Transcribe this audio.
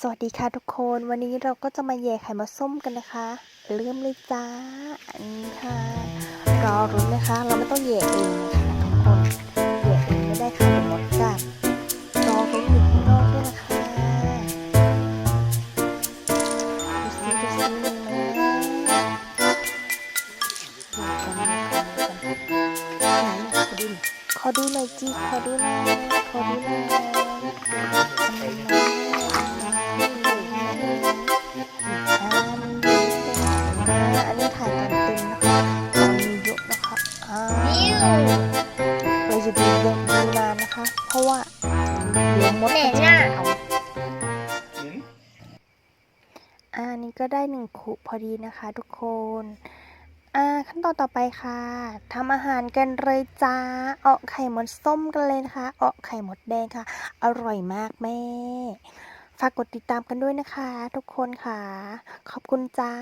สวัสดีค่ะทุกคนวันนี้เราก็จะมาแย่ไข่มาส้มกันนะคะ เริ่มเลยจ้าอันนี้ค่ะรอรุ้นนะคะ เราไม่ต้องแย่เองนะคะทุกคนแย่เองไม่ได้ค่ะเดี๋ยวมดกัดรอรุ้นอยู่ข้างนอกด้วยนะคะดูซิดูซิดูนะไหนขอดูขอดูหน่อยจีขอดูหน่อยขอดูหน่อย เราจะดูเยอะดูนานนะคะ เพราะว่าเดี๋ยวมดมันจะเอาอ่านี่ก็ได้หนึ่งคุพอดีนะคะทุกคนอ่าขั้นตอนต่อไปค่ะทำอาหารกันเลยจ้าเอาไข่มดส้มกันเลยนะคะเอาไข่มดแดงค่ะ อร่อยมากแม่ฝากกดติดตามกันด้วยนะคะ ทุกคนค่ะ ขอบคุณจ้า